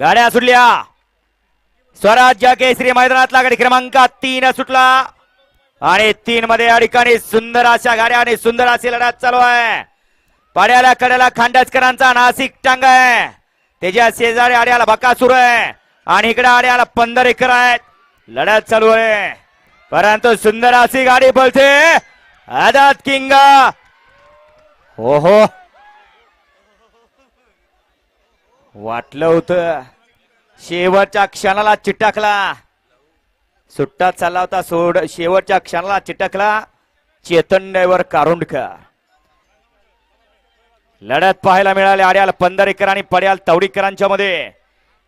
गाड्या सुटल्या. स्वराज्य केसरी मैदानातला गाडी क्रमांक तीन सुटला. आणि तीन मध्ये या ठिकाणी सुंदर अशा गाड्या आणि सुंदर अशी लढत चालू आहे. पाड्याला कड्याला खांडाचकरांचा नाशिक टांग आहे. त्याच्या शेजारी आड्याला सुरू आहे. आणि इकडे आड्याला पंधरा एकर आहेत. लढत चालू आहे. परंतु सुंदर अशी गाडी बोलते आदात किंग. हो हो. वाटलं होतं. शेवटच्या क्षणाला चिटकला. सुट्टा चालला होता सोड. शेवटच्या क्षणाला चिटकला चेतन ड्रायव्हर कारुंडकर. लढत पाहायला मिळाली आड्याल पंधरेकर आणि पड्याल तवडीकरांच्या मध्ये.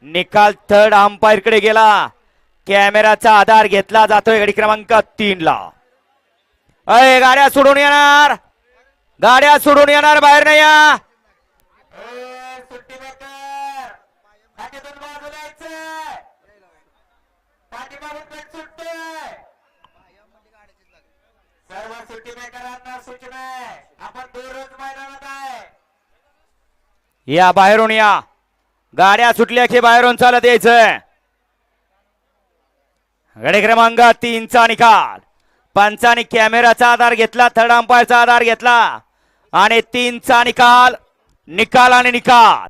निकाल थर्ड अंपायरकडे गेला. कॅमेराचा आधार घेतला जातोय गाडी क्रमांक तीन ला. अय गाड्या सोडून येणार. गाड्या सोडून येणार बाहेर नाही या पाठीमागून पेट सुटतोय. सर्व सुट्टी मेकरांना सूचना आहे आपण दररोज मैदानात आहे. या बाहेरून या. गाड्या सुटल्या की बाहेरून चालत यायचंय. गडे क्रमांक तीनचा निकाल. पंचाने कॅमेराचा आधार घेतला थर्ड अंपायरचा आधार घेतला. आणि तीनचा निकाल निकाल आणि निकाल.